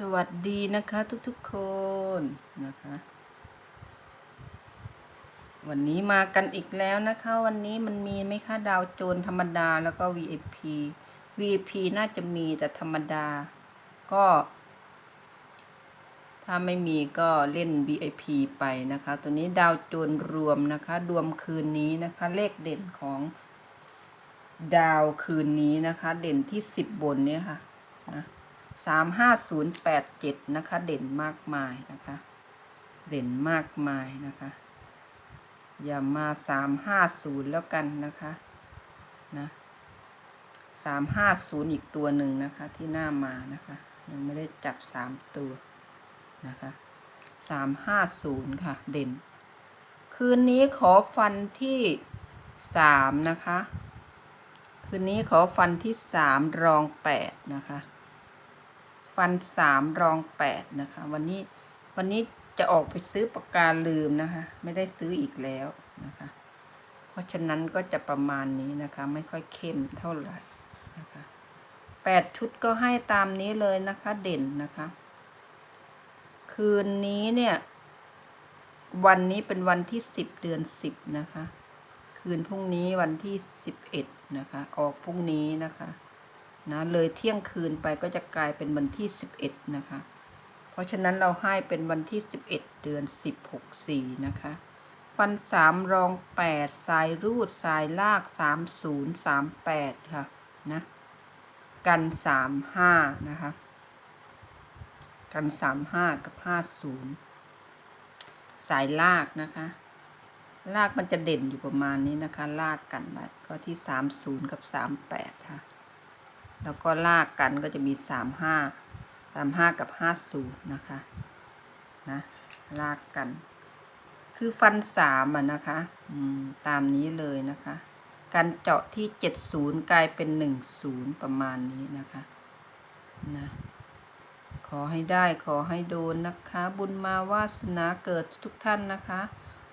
สวัสดีนะคะทุกๆคนนะคะ วันนี้มากันอีกแล้วนะคะ วันนี้มันมีไหมคะดาวโจนธรรมดาแล้วก็ VIP VIP น่าจะมีแต่ธรรมดา ก็ ถ้าไม่มีก็เล่น VIP ไปนะคะ ตัวนี้ดาวโจนรวมนะคะรวมคืนนี้นะคะ เลขเด่นของดาวคืนนี้นะคะ เด่นที่สิบบนเนี่ยค่ะนะ สามห้าศูนย์แปดเจ็ดนะคะ เด่นมากมายนะคะ เด่นมากมายนะคะ อย่ามาสามห้าศูนย์แล้วกันนะคะนะสามห้าศูนย์อีกตัวหนึ่งนะคะ ที่หน้ามานะคะ ยังไม่ได้จับสามตัวนะคะสามห้าศูนย์ค่ะ เด่น คืนนี้ขอฟันที่สามนะคะ คืนนี้ขอฟันที่สามรองแปดนะคะ ฟันสามรองแปดนะคะ วันนี้วันนี้จะออกไปซื้อปากกาลืมนะคะ ไม่ได้ซื้ออีกแล้วนะคะ เพราะฉะนั้นก็จะประมาณนี้นะคะ ไม่ค่อยเข้มเท่าไหร่นะคะแปดชุดก็ให้ตามนี้เลยนะคะ เด่นนะคะ คืนนี้เนี่ย วันนี้เป็นวันที่สิบเดือนสิบนะคะ คืนพรุ่งนี้วันที่สิบเอ็ดนะคะ ออกพรุ่งนี้นะคะ นะเลยเที่ยงคืนไปก็จะกลายเป็นวันที่สิบเอ็ดนะคะ เพราะฉะนั้นเราให้เป็นวันที่สิบเอ็ดเดือนสิบหกสี่นะคะ ฟันสามรองแปดสายรูด สายลากสามศูนย์สามแปดค่ะนะกันสามห้านะคะ กันสามห้ากับห้าศูนย์สายลากนะคะลากมันจะเด่นอยู่ประมาณนี้นะคะ ลากกันไว้ก็ที่สามศูนย์กับสามแปดค่ะ แล้วก็ลากกันก็จะมีสามห้าสามห้ากับห้าศูนย์นะคะนะลากกัน คือฟันสามอะนะคะอืมตามนี้เลยนะคะ การเจาะที่เจ็ดศูนย์กลายเป็นหนึ่งศูนย์ประมาณนี้นะคะนะขอให้ได้ขอให้โดนนะคะ บุญมาวาสนาเกิดทุกท่านนะคะ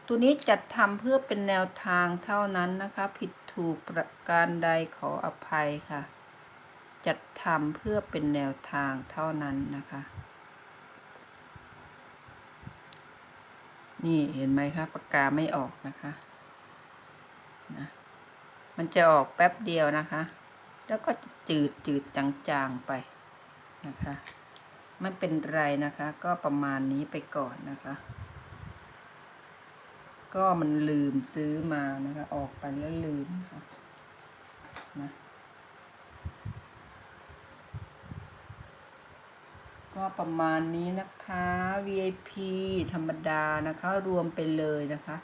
ตัวนี้จัดทำเพื่อเป็นแนวทางเท่านั้นนะคะ ผิดถูกประการใดขออภัยค่ะ จัดทำเพื่อเป็นแนวทางเท่านั้นนะคะ นี่เห็นไหมคะปากกาไม่ออกนะคะนะมันจะออกแป๊บเดียวนะคะ แล้วก็จืดจืดจางๆไปนะคะไม่เป็นไรนะคะ ก็ประมาณนี้ไปก่อนนะคะ ก็มันลืมซื้อมานะคะ ออกไปแล้วลืมค่ะนะ ก็ประมาณนี้นะคะ VIP ธรรมดานะคะ รวมไปเลยนะคะ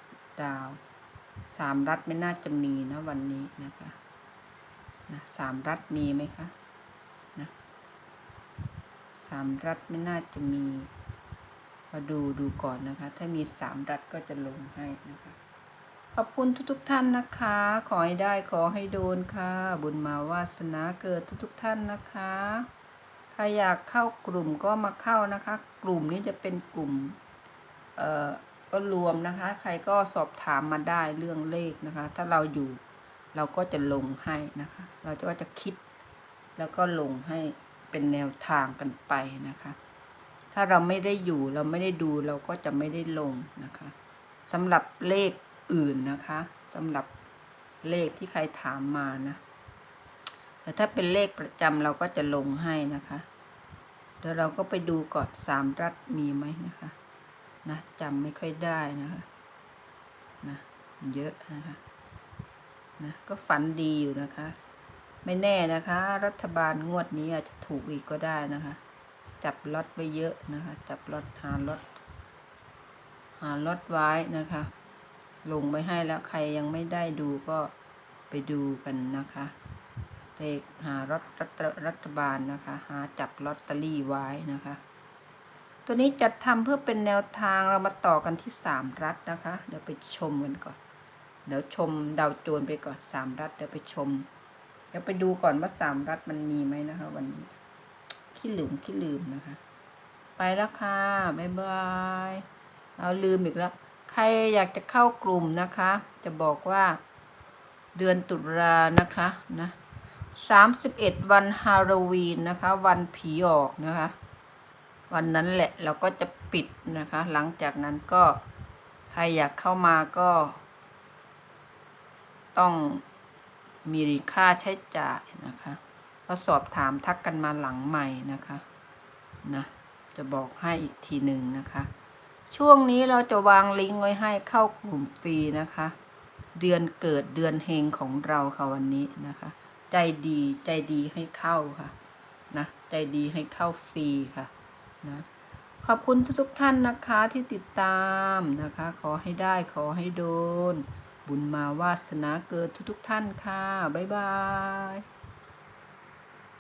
ดาวสามรัฐไม่น่าจะมีนะวันนี้นะคะนะสามรัฐมีไหมคะนะสามรัฐไม่น่าจะมีมาดูดูก่อนนะคะ ถ้ามีสามรัฐก็จะลงให้นะคะ ขอบคุณทุกๆท่านนะคะ ขอให้ได้ขอให้โดนค่ะ บุญมาวาสนาเกิดทุกๆท่านนะคะ ครอยากเข้ากลุ่มก็มาเข้านะคะ กลุ่มนี้จะเป็นกลุ่ม เอ่อ ก็รวมนะคะ ใครก็สอบถามมาได้เรื่องเลขนะคะ ถ้าเราอยู่เราก็จะลงให้นะคะ เราจะว่าจะคิด แล้วก็ลงให้เป็นแนวทางกันไปนะคะ ถ้าเราไม่ได้อยู่เราไม่ได้ดูเราก็จะไม่ได้ลงนะคะสำหรับเลขอื่นนะคะสำหรับเลขที่ใครถามมานะ แต่ถ้าเป็นเลขประจำเราก็จะลงให้นะคะเดี๋ยวเราก็ไปดูก่อนสามรัฐมีไหมนะคะนะจำไม่ค่อยได้นะคะนะเยอะนะคะนะก็ฝันดีอยู่นะคะ ไม่แน่นะคะ รัฐบาลงวดนี้อาจจะถูกอีกก็ได้นะคะ จับล็อตไว้เยอะนะคะ จับล็อตหาล็อตหาล็อตไว้นะคะ ลงไว้ให้แล้วใครยังไม่ได้ดูก็ไปดูกันนะคะ เลขหารัฐรัฐบาลนะคะ หาจับลอตเตอรี่ไว้นะคะ ตัวนี้จัดทำเพื่อเป็นแนวทางเรามาต่อกันที่สามรัฐนะคะ เดี๋ยวไปชมกันก่อน เดี๋ยวชมดาวโจนไปก่อนสามรัฐเดี๋ยวไปชม เดี๋ยวไปดูก่อนว่าสามรัฐมันมีไหมนะคะ วันนี้ขี้ลืมขี้ลืมนะคะ ไปแล้วค่ะบ๊ายบายเอาลืมอีกแล้ว ใครอยากจะเข้ากลุ่มนะคะ จะบอกว่าเดือนตุลานะคะนะ สามสิบเอ็ดวันฮาโลวีนนะคะ วันผีออกนะคะ วันนั้นแหละเราก็จะปิดนะคะ หลังจากนั้นก็ใครอยากเข้ามาก็ ต้องมีค่าใช้จ่ายนะคะก็สอบถามทักกันมาหลังใหม่นะคะนะจะบอกให้อีกทีหนึ่งนะคะ ช่วงนี้เราจะวางลิงก์ไว้ให้เข้ากลุ่มฟรีนะคะ เดือนเกิดเดือนเฮงของเราค่ะวันนี้นะคะ ใจดีใจดีให้เข้าค่ะ นะ ใจดีให้เข้าฟรีค่ะ นะ ขอบคุณทุกๆท่านนะคะที่ติดตามนะคะ ขอให้ได้ขอให้โดน บุญมาวาสนาเกิดทุกๆท่านค่ะ บ๊ายบาย